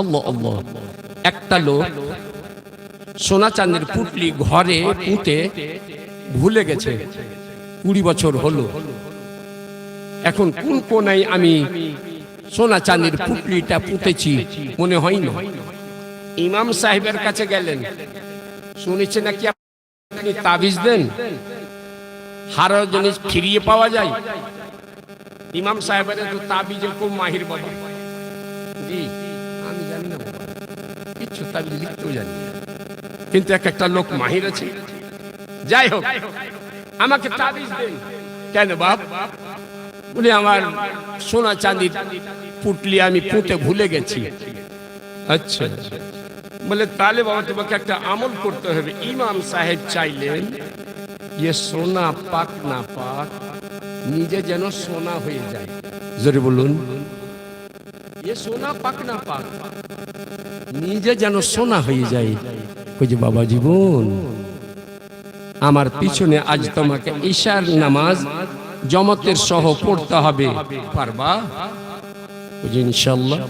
আল্লাহ আল্লাহ। একটা লোক সোনা চাঁদের পুটলি ঘরে পুঁতে ভুলে গেছে। কুড়ি বছর হলো। এখন কোন কোনায় আমি সোনা চাঁদের পুটলিটা পুঁতেছি মনে হয় না। ইমাম সাহেবের কাছে গেলেন। শুনেছে নাকি আপনি তাবিজ দেন? হারার জিনিস ফিরিয়ে পাওয়া যায়। ইমাম সাহেবের তো তাবিজে খুব মাহির বাবা জি। আমি জানি না। কিচ্ছু তাবিজ লিখতেও জানি না। কিন্তু এক একটা লোক মাহির আছে। যাই হোক, আমাকে তাবিজ দেন। কেন বাপ? বলে আমার সোনা চাঁদির পুটলি আমি পুঁতে ভুলে গেছি। আচ্ছা। বলে, তাহলে বাবা, তোমাকে একটা আমল করতে হবে। ইমাম সাহেব চাইলেন ইয়ে সোনা পাক না পাক, নিজে যেন সোনা হয়ে যায়। জোরে বলুন। সোনা পাক না পাক নিজে যেন সোনা হয়ে যায়। কই বাবা জীবন, আমার পিছনে আজ তোমাকে ঈশার নামাজ জমতের সহ পড়তে হবে। পারবা? ইনশাল্লাহ